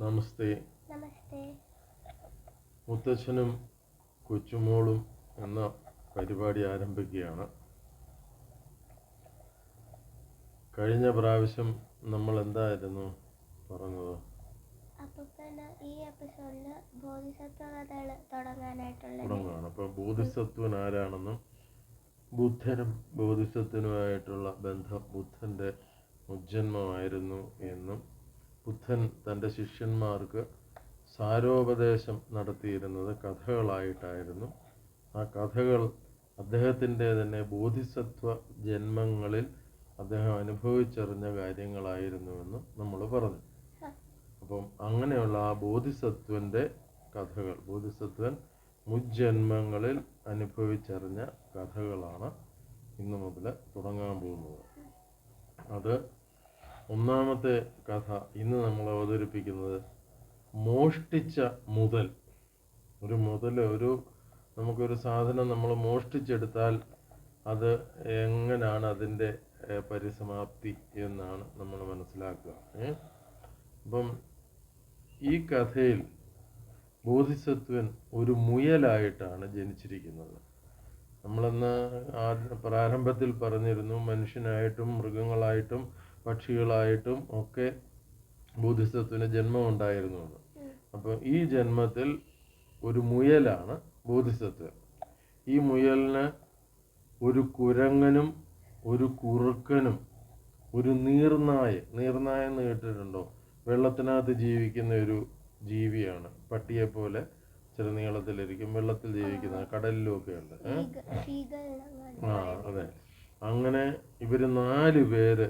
നമസ്തേ. നമസ്തേ. മുത്തച്ഛനും കൊച്ചുമോളും എന്ന പരിപാടി ആരംഭിക്കുകയാണ്. കഴിഞ്ഞ പ്രാവശ്യം നമ്മൾ എന്തായിരുന്നു പറഞ്ഞത്? തുടങ്ങുകയാണ്. അപ്പോൾ ബോധിസത്വൻ ആരാണെന്നും ബുദ്ധനും ബോധിസത്വനുമായിട്ടുള്ള ബന്ധം ബുദ്ധന്റെ ഉജ്ജന്മമായിരുന്നു എന്നും ബുദ്ധൻ തന്റെ ശിഷ്യന്മാർക്ക് സാരോപദേശം നടത്തിയിരുന്നത് കഥകളായിട്ടായിരുന്നു. ആ കഥകൾ അദ്ദേഹത്തിന്റെ തന്നെ ബോധിസത്വ ജന്മങ്ങളിൽ അദ്ദേഹം അനുഭവിച്ചറിഞ്ഞ കാര്യങ്ങളായിരുന്നുവെന്ന് നമ്മൾ പറഞ്ഞു. അപ്പം അങ്ങനെയുള്ള ആ ബോധിസത്വന്റെ കഥകൾ ബോധിസത്വൻ മുജ്ജന്മങ്ങളിൽ അനുഭവിച്ചറിഞ്ഞ കഥകളാണ് ഇന്നു മുതൽ തുടങ്ങാൻ പോകുന്നത്. അത് ഒന്നാമത്തെ കഥ ഇന്ന് നമ്മൾ അവതരിപ്പിക്കുന്നത് മോഷ്ടിച്ച മുതൽ. ഒരു മുതൽ ഒരു നമുക്കൊരു സാധനം നമ്മൾ മോഷ്ടിച്ചെടുത്താൽ അത് എങ്ങനെയാണ് അതിന്റെ പരിസമാപ്തി എന്നാണ് നമ്മൾ മനസ്സിലാക്കുക. അപ്പം ഈ കഥയിൽ ബോധിസത്വൻ ഒരു മുയലായിട്ടാണ് ജനിച്ചിരിക്കുന്നത്. നമ്മളന്ന് ആദ്യ പ്രാരംഭത്തിൽ പറഞ്ഞിരുന്നു മനുഷ്യനായിട്ടും മൃഗങ്ങളായിട്ടും പക്ഷികളായിട്ടും ഒക്കെ ബോധിസത്വന് ജന്മം ഉണ്ടായിരുന്നു എന്ന് അപ്പോൾ ഈ ജന്മത്തിൽ ഒരു മുയലാണ് ബോധിസത്വൻ ഈ മുയലിന് ഒരു കുരങ്ങനും ഒരു കുറുക്കനും ഒരു നീർനായ നീർനായ എന്ന് കേട്ടിട്ടുണ്ടോ? വെള്ളത്തിനകത്ത് ജീവിക്കുന്ന ഒരു ജീവിയാണ്. പട്ടിയെ പോലെ ചില നീളത്തിലിരിക്കും വെള്ളത്തിൽ ജീവിക്കുന്ന കടലിലുമൊക്കെ ഉണ്ട്. ഏ? ആ അതെ. അങ്ങനെ ഇവർ നാല് പേര്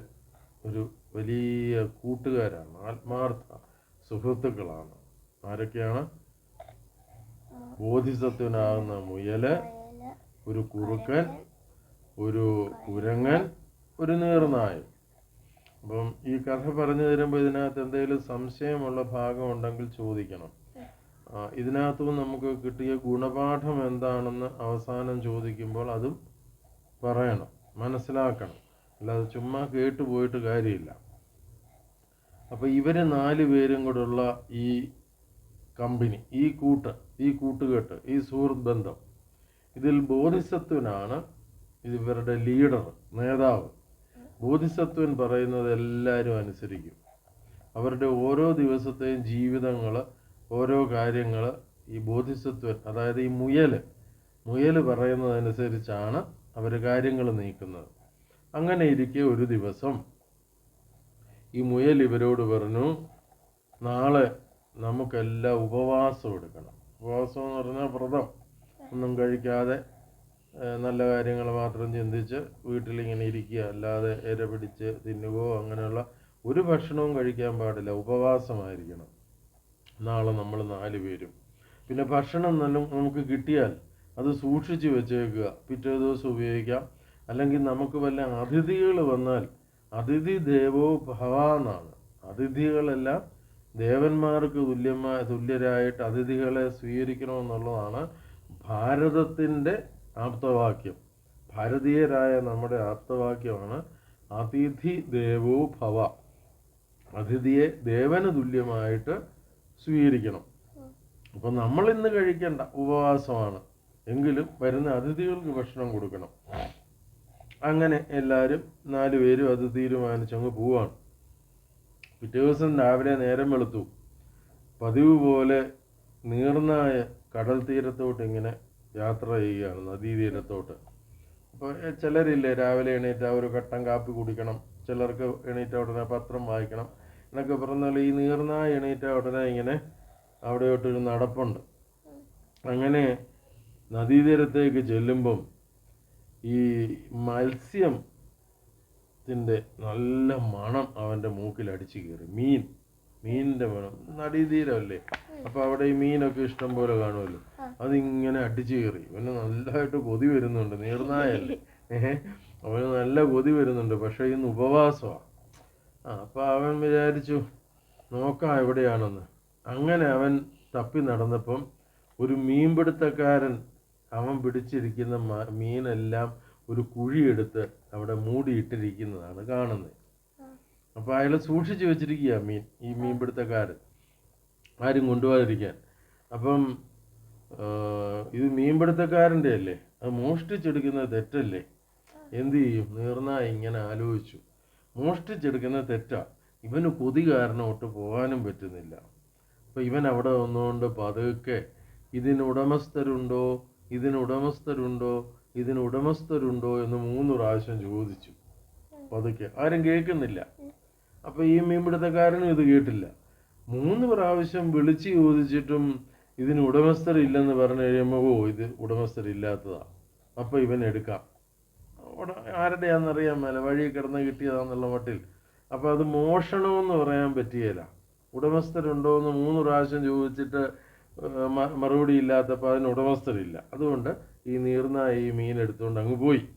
ഒരു വലിയ കൂട്ടുകാരാണ് ആത്മാർത്ഥ സുഹൃത്തുക്കളാണ്. ആരൊക്കെയാണ്? ബോധിസത്വനാകുന്ന മുയൽ ഒരു കുറുക്കൻ ഒരു കുരങ്ങൻ ഒരു നീർനായ അപ്പം ഈ കഥ പറഞ്ഞു തരുമ്പോൾ ഇതിനകത്ത് എന്തെങ്കിലും സംശയമുള്ള ഭാഗം ഉണ്ടെങ്കിൽ ചോദിക്കണം. ഇതിനകത്തും നമുക്ക് കിട്ടിയ ഗുണപാഠം എന്താണെന്ന് അവസാനം ചോദിക്കുമ്പോൾ അതും പറയണം മനസ്സിലാക്കണം. അല്ലാതെ ചുമ്മാ കേട്ടു പോയിട്ട് കാര്യമില്ല. അപ്പോൾ ഇവർ നാല് പേരും കൂടെയുള്ള ഈ കമ്പനി ഈ കൂട്ട് ഈ കൂട്ടുകെട്ട് ഈ സുഹൃത്ത് ബന്ധം. ഇതിൽ ബോധിസത്വനാണ് ഇവരുടെ ലീഡർ നേതാവ്. ബോധിസത്വൻ പറയുന്നത് എല്ലാവരും അനുസരിക്കും. അവരുടെ ഓരോ ദിവസത്തെയും ജീവിതങ്ങൾ ഓരോ കാര്യങ്ങൾ ഈ ബോധിസത്വൻ അതായത് ഈ മുയൽ മുയൽ പറയുന്നതനുസരിച്ചാണ് അവർ കാര്യങ്ങൾ നീക്കുന്നത്. അങ്ങനെ ഇരിക്കെ ഒരു ദിവസം ഈ മുയൽ ഇവരോട് പറഞ്ഞു നാളെ നമുക്കെല്ലാം ഉപവാസം എടുക്കണം. ഉപവാസം എന്ന് പറഞ്ഞാൽ വ്രതം. ഒന്നും കഴിക്കാതെ നല്ല കാര്യങ്ങൾ മാത്രം ചിന്തിച്ച് വീട്ടിലിങ്ങനെ ഇരിക്കുക. അല്ലാതെ ഇര പിടിച്ച് തിന്നുകയോ അങ്ങനെയുള്ള ഒരു ഭക്ഷണവും കഴിക്കാൻ പാടില്ല. ഉപവാസമായിരിക്കണം. നാളെ നമ്മൾ നാല് പേരും. പിന്നെ ഭക്ഷണം നല്ല നമുക്ക് കിട്ടിയാൽ അത് സൂക്ഷിച്ച് വെച്ചേക്കുക. പിറ്റേ ദിവസം ഉപയോഗിക്കാം. അല്ലെങ്കിൽ നമുക്ക് വല്ല അതിഥികൾ വന്നാൽ അതിഥി ദേവോ ഭവ എന്നാണ് അതിഥികളെല്ലാം ദേവന്മാർക്ക് തുല്യമായ തുല്യരായിട്ട് അതിഥികളെ സ്വീകരിക്കണമെന്നുള്ളതാണ് ഭാരതത്തിന്റെ ആപ്തവാക്യം. ഭാരതീയരായ നമ്മുടെ ആപ്തവാക്യമാണ് അതിഥി ദേവോ ഭവ. അതിഥിയെ ദേവന് തുല്യമായിട്ട് സ്വീകരിക്കണം. അപ്പം നമ്മൾ ഇന്ന് കഴിക്കേണ്ട ഉപവാസമാണ്. എങ്കിലും വരുന്ന അതിഥികൾക്ക് ഭക്ഷണം കൊടുക്കണം. അങ്ങനെ എല്ലാവരും നാല് പേരും അത് തീരുമാനിച്ചങ്ങ് പോവാണ്. പിറ്റേ ദിവസം രാവിലെ നേരം വെളുത്തു. പതിവ് പോലെ നീർന്നായ കടൽ തീരത്തോട്ട് ഇങ്ങനെ യാത്ര ചെയ്യുകയാണ് നദീതീരത്തോട്ട് അപ്പോൾ ചിലരില്ലേ രാവിലെ എണീറ്റ് ഒരു കട്ടൻ കാപ്പി കുടിക്കണം ചിലർക്ക് എണീറ്റ ഉടനെ പത്രം വായിക്കണം എന്നൊക്കെ പറഞ്ഞാൽ ഈ നീർന്നായ എണീറ്റ ഉടനെ ഇങ്ങനെ അവിടെയോട്ടൊരു നടപ്പുണ്ട്. അങ്ങനെ നദീതീരത്തേക്ക് ചെല്ലുമ്പം ഈ മത്സ്യത്തിന്റെ നല്ല മണം അവന്റെ മൂക്കിൽ അടിച്ചു കയറി മീൻ. മീനിന്റെ മണം. നടീതീരമല്ലേ അപ്പോൾ അവിടെ ഈ മീനൊക്കെ ഇഷ്ടം പോലെ കാണുമല്ലോ. അതിങ്ങനെ അടിച്ചു കയറി ഇവന് നല്ലതായിട്ട് കൊതി വരുന്നുണ്ട്. നീർനായല്ലേ? അവന് നല്ല കൊതി വരുന്നുണ്ട്. പക്ഷേ ഇന്ന് ഉപവാസമാണ് ആ അപ്പം അവൻ വിചാരിച്ചു നോക്കാം എവിടെയാണെന്ന്. അങ്ങനെ അവൻ തപ്പി നടന്നപ്പം ഒരു മീൻപിടുത്തക്കാരൻ അവൻ പിടിച്ചിരിക്കുന്ന മീനെല്ലാം ഒരു കുഴിയെടുത്ത് അവിടെ മൂടിയിട്ടിരിക്കുന്നതാണ് കാണുന്നത്. അപ്പോൾ അയാൾ സൂക്ഷിച്ചു വെച്ചിരിക്കുക മീൻ ഈ മീൻപിടുത്തക്കാരൻ. ആരും കൊണ്ടുപോകാതിരിക്കാൻ. അപ്പം ഇത് മീൻപിടുത്തക്കാരന്റെ അല്ലേ? അത് മോഷ്ടിച്ചെടുക്കുന്നത് തെറ്റല്ലേ? എന്ത് ചെയ്യും? നീർന്ന ഇങ്ങനെ ആലോചിച്ചു. മോഷ്ടിച്ചെടുക്കുന്നത് തെറ്റാ. ഇവന് കൊതി കാരണം ഒട്ട് പോകാനും പറ്റുന്നില്ല. അപ്പം ഇവൻ അവിടെ വന്നുകൊണ്ട് പതുക്കെ ഇതിന് ഉടമസ്ഥരുണ്ടോ? ഇതിന് ഉടമസ്ഥരുണ്ടോ ഇതിന് ഉടമസ്ഥരുണ്ടോ എന്ന് മൂന്ന് പ്രാവശ്യം ചോദിച്ചു. പതുക്കെ. ആരും കേൾക്കുന്നില്ല. അപ്പൊ ഈ മീൻപിടുത്തക്കാരനും ഇത് കേട്ടില്ല. മൂന്ന് പ്രാവശ്യം വിളിച്ച് ചോദിച്ചിട്ടും ഇതിന് ഉടമസ്ഥരില്ലെന്ന് പറഞ്ഞു കഴിയുമ്പോൾ ഓ ഇത് ഉടമസ്ഥരില്ലാത്തതാ. അപ്പൊ ഇവൻ എടുക്കാം. ആരുടെയാണെന്നറിയാൻ മേല. വഴി കിടന്ന് കിട്ടിയതാന്നുള്ള മട്ടിൽ. അപ്പൊ അത് മോഷണമെന്ന് പറയാൻ പറ്റിയല്ല ഉടമസ്ഥരുണ്ടോ എന്ന് മൂന്ന് പ്രാവശ്യം ചോദിച്ചിട്ട് മറുപടി ഇല്ലാത്തപ്പോൾ അതിന് ഉടമസ്ഥരില്ല. അതുകൊണ്ട് ഈ നീർന്ന ഈ മീൻ എടുത്തുകൊണ്ട് അങ്ങ് പോയി.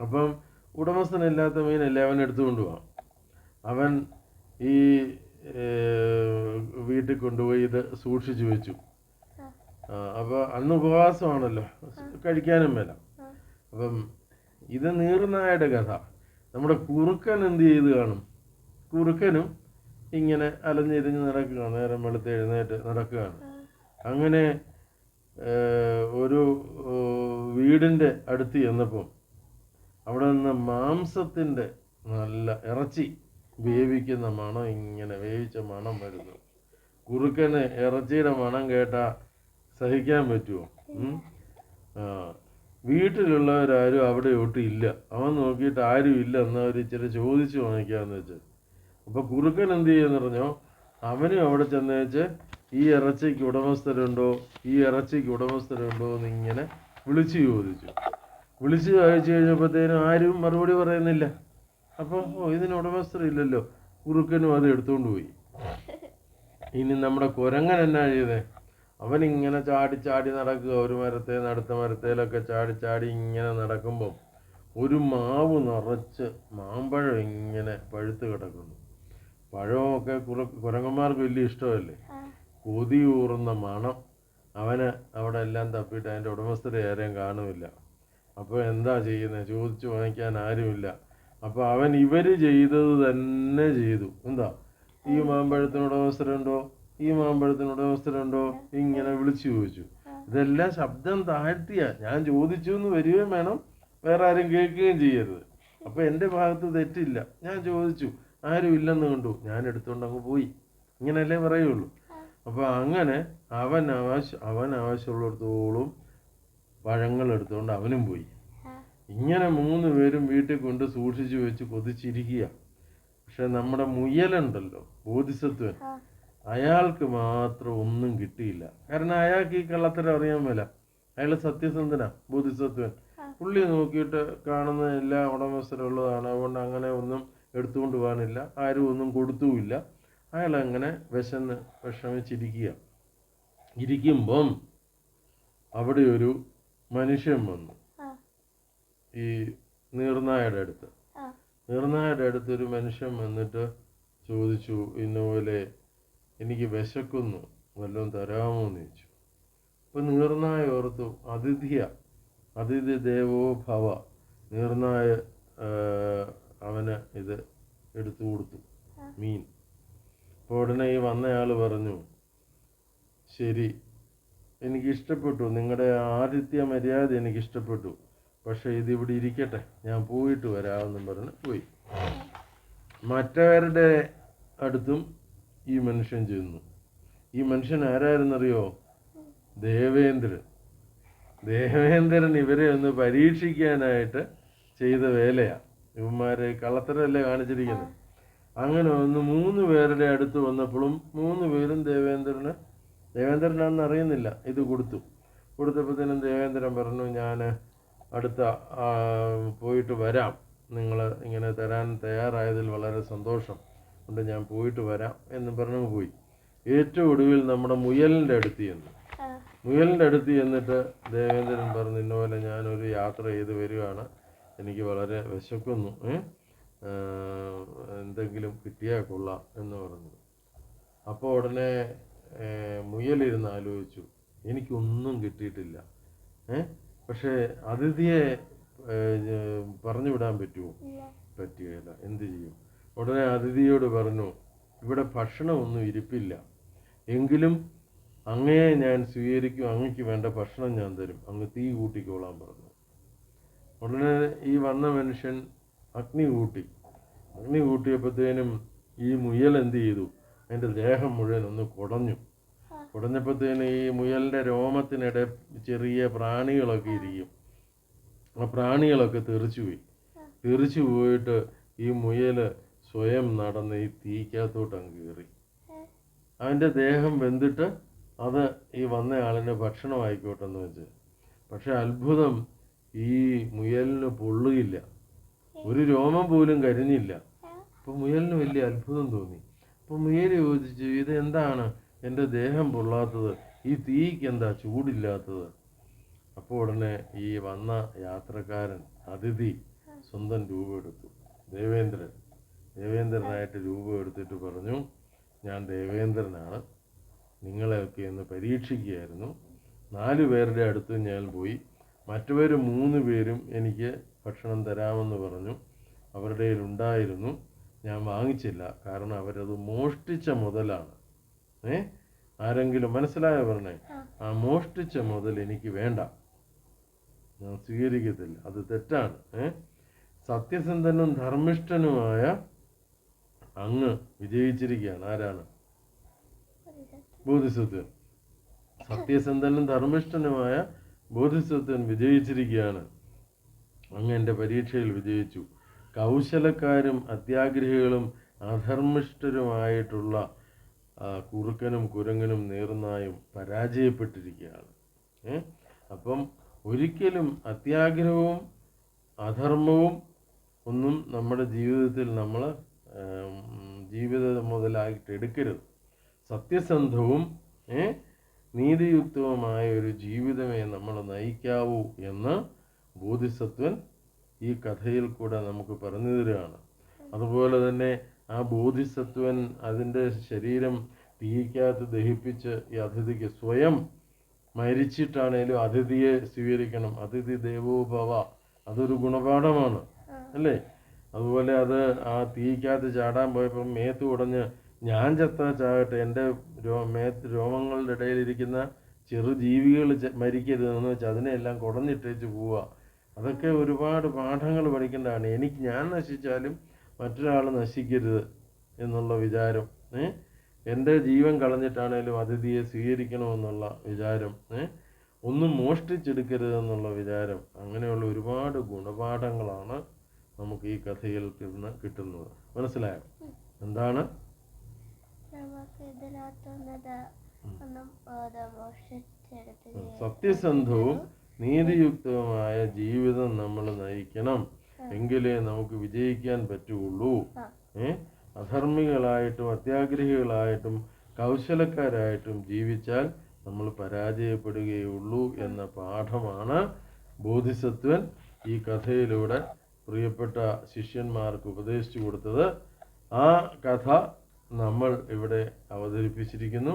അപ്പം ഉടമസ്ഥനില്ലാത്ത മീനല്ലേ അവൻ എടുത്തുകൊണ്ട് പോവാം? അവൻ ഈ വീട്ടിൽ കൊണ്ടുപോയി ഇത് സൂക്ഷിച്ചു വെച്ചു. അപ്പോൾ അന്ന് ഉപവാസമാണല്ലോ. കഴിക്കാനും മേല. അപ്പം ഇത് നീർനായുടെ കഥ. നമ്മുടെ കുറുക്കൻ എന്ത് ചെയ്ത് കാണും? കുറുക്കനും ഇങ്ങനെ അലഞ്ഞിരിഞ്ഞ് നടക്കുകയാണ്. നേരം വെളുത്ത് എഴുന്നേറ്റ് നടക്കുകയാണ്. അങ്ങനെ ഒരു വീടിന്റെ അടുത്ത് ചെന്നപ്പോൾ അവിടെ നിന്ന് മാംസത്തിന്റെ നല്ല ഇറച്ചി വേവിക്കുന്ന മണം ഇങ്ങനെ വേവിച്ച മണം വരുന്നു. കുറുക്കന് ഇറച്ചിയുടെ മണം കേട്ടാൽ സഹിക്കാൻ പറ്റുമോ? വീട്ടിലുള്ളവരാരും അവിടെ ഒട്ടും ഇല്ല. അവൻ നോക്കിയിട്ട് ആരും ഇല്ല എന്നവർ ഇച്ചിരി ചോദിച്ചു വാങ്ങിക്കാന്ന് വെച്ച് അപ്പൊ കുറുക്കൻ എന്ത് ചെയ്യുമെന്ന് പറഞ്ഞോ അവനും അവിടെ ചെന്നേച്ച് ഈ ഇറച്ചിക്ക് ഉടമസ്ഥരുണ്ടോ? ഈ ഇറച്ചിക്ക് ഉടമസ്ഥരുണ്ടോ എന്ന് ഇങ്ങനെ വിളിച്ചു ചോദിച്ചു. വിളിച്ചു ചോദിച്ചു കഴിഞ്ഞപ്പോഴത്തേനും ആരും മറുപടി പറയുന്നില്ല. അപ്പം ഓ ഇതിന് ഉടമസ്ഥരില്ലല്ലോ. കുറുക്കനും അത് എടുത്തുകൊണ്ട് പോയി. ഇനി നമ്മുടെ കുരങ്ങൻ എന്നാ ചെയ്തേ? അവൻ ഇങ്ങനെ ചാടി ചാടി നടക്കുക. ഒരു മരത്തെ നടുത്ത മരത്തേലൊക്കെ ചാടി ചാടി ഇങ്ങനെ നടക്കുമ്പം ഒരു മാവ് നിറച്ച് മാമ്പഴം ഇങ്ങനെ പഴുത്ത് കിടക്കുന്നു. പഴമൊക്കെ കുറ കുരങ്ങന്മാർക്ക് വലിയ ഇഷ്ടമല്ലേ? കൊതി കൊതിയൂറുന്ന മണം അവന് അവിടെ എല്ലാം തപ്പിയിട്ട് അതിന്റെ ഉടമസ്ഥരെ ആരെയും കാണുമില്ല. അപ്പോൾ എന്താ ചെയ്യുന്നത് ചോദിച്ചു വാങ്ങിക്കാൻ ആരുമില്ല. അപ്പോൾ അവൻ ഇവർ ചെയ്തത് തന്നെ ചെയ്തു. എന്താ? ഈ മാമ്പഴത്തിന് ഉടമസ്ഥരുണ്ടോ? ഈ മാമ്പഴത്തിന് ഉടമസ്ഥരുണ്ടോ? ഇങ്ങനെ വിളിച്ചു ചോദിച്ചു. ഇതെല്ലാം ശബ്ദം താഴ്ത്തിയ. ഞാൻ ചോദിച്ചു എന്ന് വരികയും വേണം. വേറെ ആരും കേൾക്കുകയും ചെയ്യരുത്. അപ്പോൾ എന്റെ ഭാഗത്ത് തെറ്റില്ല. ഞാൻ ചോദിച്ചു. ആരും ഇല്ലെന്ന് കണ്ടു. ഞാൻ എടുത്തുകൊണ്ട് അങ്ങ് പോയി. ഇങ്ങനെയല്ലേ പറയുള്ളൂ. അപ്പൊ അങ്ങനെ അവൻ ആവശ്യം അവൻ ആവശ്യമുള്ളിടത്തോളം പഴങ്ങൾ എടുത്തുകൊണ്ട് അവനും പോയി. ഇങ്ങനെ മൂന്ന് പേരും വീട്ടിൽ കൊണ്ട് സൂക്ഷിച്ചു വെച്ച് കൊതിച്ചിരിക്കുക. പക്ഷെ നമ്മുടെ മുയലുണ്ടല്ലോ ബോധിസത്വൻ. അയാൾക്ക് മാത്രം ഒന്നും കിട്ടിയില്ല. കാരണം അയാൾക്ക് ഈ കള്ളത്തരം അറിയാൻ മേല. അയാൾ സത്യസന്ധനാ ബോധിസത്വൻ. പുള്ളി നോക്കിയിട്ട് കാണുന്ന എല്ലാ ഉടമസ്ഥരുള്ളതാണ്. അതുകൊണ്ട് അങ്ങനെ ഒന്നും എടുത്തുകൊണ്ട് പോകാനില്ല. ആരും ഒന്നും കൊടുത്തുമില്ല. അയാൾ അങ്ങനെ വിശന്ന് വിഷമിച്ചിരിക്കുക. ഇരിക്കുമ്പം അവിടെ ഒരു മനുഷ്യൻ വന്നു. ഈ നീർനായുടെ അടുത്ത്. ആ. നീർനായുടെ അടുത്ത് ഒരു മനുഷ്യൻ വന്നിട്ട് ചോദിച്ചു ഇന്നുപോലെ എനിക്ക് വിശക്കുന്നു. വല്ലതും തരാമോ? എന്ന് ചോദിച്ചു. അപ്പൊ നീർനായ ഓർത്തു അതിഥിയ. അതിഥി ദേവോ ഭവ. നീർനായ അവന് ഇത് എടുത്തു കൊടുത്തു. മീൻ. അപ്പോൾ ഉടനെ ഈ വന്നയാൾ പറഞ്ഞു ശരി എനിക്ക് ഇഷ്ടപ്പെട്ടു നിങ്ങളുടെ ആദിത്യ മര്യാദ എനിക്ക് ഇഷ്ടപ്പെട്ടു പക്ഷേ ഇത് ഇവിടെ ഇരിക്കട്ടെ. ഞാൻ പോയിട്ട് വരാമെന്നും പറഞ്ഞ് പോയി. മറ്റവരുടെ അടുത്തും ഈ മനുഷ്യൻ ചെന്നു. ഈ മനുഷ്യൻ ആരായിരുന്നറിയോ? ദേവേന്ദ്രൻ. ദേവേന്ദ്രൻ ഇവരെ ഒന്ന് പരീക്ഷിക്കാനായിട്ട് ചെയ്ത വേലയാ. ഇവന്മാരെ കള്ളത്തരല്ലേ കാണിച്ചിരിക്കുന്നത്? അങ്ങനെ ഒന്ന് മൂന്ന് പേരുടെ അടുത്ത് വന്നപ്പോഴും മൂന്ന് പേരും ദേവേന്ദ്രന് ദേവേന്ദ്രനാണെന്ന് അറിയുന്നില്ല. ഇത് കൊടുത്തു. കൊടുത്തപ്പോഴത്തേനും ദേവേന്ദ്രൻ പറഞ്ഞു ഞാൻ അടുത്ത പോയിട്ട് വരാം. നിങ്ങൾ ഇങ്ങനെ തരാൻ തയ്യാറായതിൽ വളരെ സന്തോഷം. കൊണ്ട് ഞാൻ പോയിട്ട് വരാം. എന്ന് പറഞ്ഞു പോയി. ഏറ്റവും ഒടുവിൽ നമ്മുടെ മുയലിന്റെ അടുത്ത് ചെന്നു. മുയലിന്റെ അടുത്ത് ചെന്നിട്ട് ദേവേന്ദ്രൻ പറഞ്ഞു ഇന്നപോലെ ഞാനൊരു യാത്ര ചെയ്ത് വരികയാണ്. എനിക്ക് വളരെ വിശക്കുന്നു. ഏ? എന്തെങ്കിലും കിട്ടിയാൽ കൊള്ളാം എന്ന് പറഞ്ഞു. അപ്പോൾ ഉടനെ മുയലിരുന്ന് ആലോചിച്ചു. എനിക്കൊന്നും കിട്ടിയിട്ടില്ല. ഏ? പക്ഷേ അതിഥിയെ പറഞ്ഞു വിടാൻ പറ്റുമോ? പറ്റിയല്ല പറ്റുകയില്ല. എന്ത് ചെയ്യും? ഉടനെ അതിഥിയോട് പറഞ്ഞു ഇവിടെ ഭക്ഷണമൊന്നും ഇരിപ്പില്ല. എങ്കിലും അങ്ങയെ ഞാൻ സ്വീകരിക്കും അങ്ങയ്ക്ക് വേണ്ട ഭക്ഷണം ഞാൻ തരും. അങ്ങ് തീ കൂട്ടിക്കോളാൻ പറഞ്ഞു. ഉടനെ ഈ വന്ന മനുഷ്യൻ അഗ്നി കൂട്ടി. അഗ്നി കൂട്ടിയപ്പോഴത്തേനും ഈ മുയൽ എന്ത് ചെയ്തു? അതിന്റെ ദേഹം മുഴുവൻ ഒന്ന് കുടഞ്ഞു. കുടഞ്ഞപ്പോഴത്തേനും ഈ മുയലിന്റെ രോമത്തിനിടെ ചെറിയ പ്രാണികളൊക്കെ ഇരിക്കും. ആ പ്രാണികളൊക്കെ തെറിച്ചു പോയി. തെറിച്ചു പോയിട്ട് ഈ മുയൽ സ്വയം നടന്ന് ഈ തീക്കകത്തോട്ട് അങ്ങ് കയറി. അതിന്റെ ദേഹം വെന്തിട്ട് അത് ഈ വന്ന ആളിന് ഭക്ഷണമായിക്കോട്ടെ എന്ന് വെച്ച്. പക്ഷെ അത്ഭുതം ഈ മുയലിന് പൊള്ളുകയില്ല. ഒരു രോമം പോലും കരിഞ്ഞില്ല. അപ്പോൾ മുയലിന് വലിയ അത്ഭുതം തോന്നി. അപ്പോൾ മുയൽ ചോദിച്ചു ഇത് എന്താണ്? എന്റെ ദേഹം പൊള്ളാത്തത്. ഈ തീക്ക് എന്താ ചൂടില്ലാത്തത്? അപ്പോൾ ഉടനെ ഈ വന്ന യാത്രക്കാരൻ അതിഥി സ്വന്തം രൂപം എടുത്തു ദേവേന്ദ്രൻ. ദേവേന്ദ്രനായിട്ട് രൂപം എടുത്തിട്ട് പറഞ്ഞു ഞാൻ ദേവേന്ദ്രനാണ്. നിങ്ങളെയൊക്കെ ഒന്ന് പരീക്ഷിക്കുകയായിരുന്നു. നാലു പേരുടെ അടുത്ത് ഞാൻ പോയി. മറ്റവർ മൂന്ന് പേരും എനിക്ക് ഭക്ഷണം തരാമെന്ന് പറഞ്ഞു. അവരുടെ ഉണ്ടായിരുന്നു. ഞാൻ വാങ്ങിച്ചില്ല. കാരണം അവരത് മോഷ്ടിച്ച മുതലാണ്. ഏ? ആരെങ്കിലും മനസ്സിലായോ പറഞ്ഞേ? ആ. മോഷ്ടിച്ച മുതൽ എനിക്ക് വേണ്ട. ഞാൻ സ്വീകരിക്കത്തില്ല. അത് തെറ്റാണ്. ഏ? സത്യസന്ധനും ധർമ്മിഷ്ഠനുമായ അങ്ങ് വിജയിച്ചിരിക്കുകയാണ്. ആരാണ്? ബോധിസത്വൻ സത്യസന്ധനും ധർമ്മിഷ്ഠനുമായ ബോധിസത്വൻ വിജയിച്ചിരിക്കുകയാണ്. അങ്ങ് എന്റെ പരീക്ഷയിൽ വിജയിച്ചു. കൗശലക്കാരും അത്യാഗ്രഹികളും അധർമ്മിഷ്ഠരുമായിട്ടുള്ള കുറുക്കനും കുരങ്ങനും നേർന്നായും പരാജയപ്പെട്ടിരിക്കുകയാണ്. അപ്പം ഒരിക്കലും അത്യാഗ്രഹവും അധർമ്മവും ഒന്നും നമ്മുടെ ജീവിതത്തിൽ നമ്മൾ ജീവിതം മുതലായിട്ട് എടുക്കരുത്. സത്യസന്ധവും ഏ, നീതിയുക്തവുമായ ഒരു ജീവിതമേ നമ്മൾ നയിക്കാവൂ എന്ന് ബോധിസത്വൻ ഈ കഥയിൽ കൂടെ നമുക്ക് പറഞ്ഞു തരികയാണ്. അതുപോലെ തന്നെ ആ ബോധിസത്വൻ അതിന്റെ ശരീരം തീക്കകത്ത് ദഹിപ്പിച്ച് ഈ അതിഥിക്ക് സ്വയം മരിച്ചിട്ടാണേലും അതിഥിയെ സ്വീകരിക്കണം. അതിഥി ദേവോഭവ അതൊരു ഗുണപാഠമാണ് അല്ലേ? അതുപോലെ അത് ആ തീക്കകത്ത് ചാടാൻ പോയപ്പോൾ മേത്ത് ഉടഞ്ഞ് ഞാൻ ചത്താ ചാകട്ടെ എന്റെ രോ മേത്ത് രോമങ്ങളുടെ ഇടയിലിരിക്കുന്ന ചെറു ജീവികൾ മരിക്കരുതെന്ന് വെച്ചാൽ അതിനെയെല്ലാം കുടഞ്ഞിട്ടേച്ച് പോവുക അതൊക്കെ ഒരുപാട് പാഠങ്ങൾ പഠിക്കേണ്ടതാണ്. എനിക്ക് ഞാൻ നശിച്ചാലും മറ്റൊരാൾ നശിക്കരുത് എന്നുള്ള വിചാരം ഏ? എന്റെ ജീവൻ കളഞ്ഞിട്ടാണേലും അതിഥിയെ സ്വീകരിക്കണമെന്നുള്ള വിചാരം ഏ? ഒന്നും മോഷ്ടിച്ചെടുക്കരുത് എന്നുള്ള വിചാരം. അങ്ങനെയുള്ള ഒരുപാട് ഗുണപാഠങ്ങളാണ് നമുക്ക് ഈ കഥയിൽ നിന്ന് കിട്ടുന്നത്. മനസ്സിലായോ? എന്താണ്? നമുക്ക് ഇതിനകത്തുന്നത് ഒന്നും സത്യസന്ധവും നീതിയുക്തവുമായ ജീവിതം നമ്മൾ നയിക്കണം. എങ്കിലേ നമുക്ക് വിജയിക്കാൻ പറ്റുള്ളൂ. ഏ? അധർമ്മികളായിട്ടും അത്യാഗ്രഹികളായിട്ടും കൗശലക്കാരായിട്ടും ജീവിച്ചാൽ നമ്മൾ പരാജയപ്പെടുകയുള്ളൂ എന്ന പാഠമാണ് ബോധിസത്വൻ ഈ കഥയിലൂടെ പ്രിയപ്പെട്ട ശിഷ്യന്മാർക്ക് ഉപദേശിച്ചു കൊടുത്തത്. ആ കഥ നമ്മൾ ഇവിടെ അവതരിപ്പിച്ചിരിക്കുന്നു.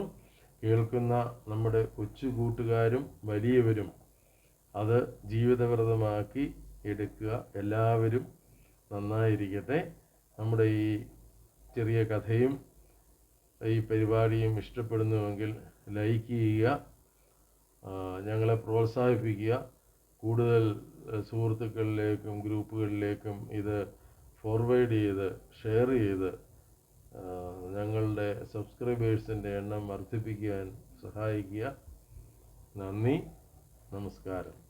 കേൾക്കുന്ന നമ്മുടെ കൊച്ചു കൂട്ടുകാരും വലിയവരും അത് ജീവിതവ്രതമാക്കി എടുക്കുക. എല്ലാവരും നന്നായിരിക്കട്ടെ. നമ്മുടെ ഈ ചെറിയ കഥയും ഈ പരിപാടിയും ഇഷ്ടപ്പെടുന്നുവെങ്കിൽ ലൈക്ക് ചെയ്യുക ഞങ്ങളെ പ്രോത്സാഹിപ്പിക്കുക. കൂടുതൽ സുഹൃത്തുക്കളിലേക്കും ഗ്രൂപ്പുകളിലേക്കും ഇത് ഫോർവേഡ് ചെയ്ത് ഷെയർ ചെയ്ത് ഞങ്ങളുടെ സബ്സ്ക്രൈബേഴ്സിന്റെ എണ്ണം വർദ്ധിപ്പിക്കാൻ സഹായിക്കുക. നന്ദി. നമസ്കാരം.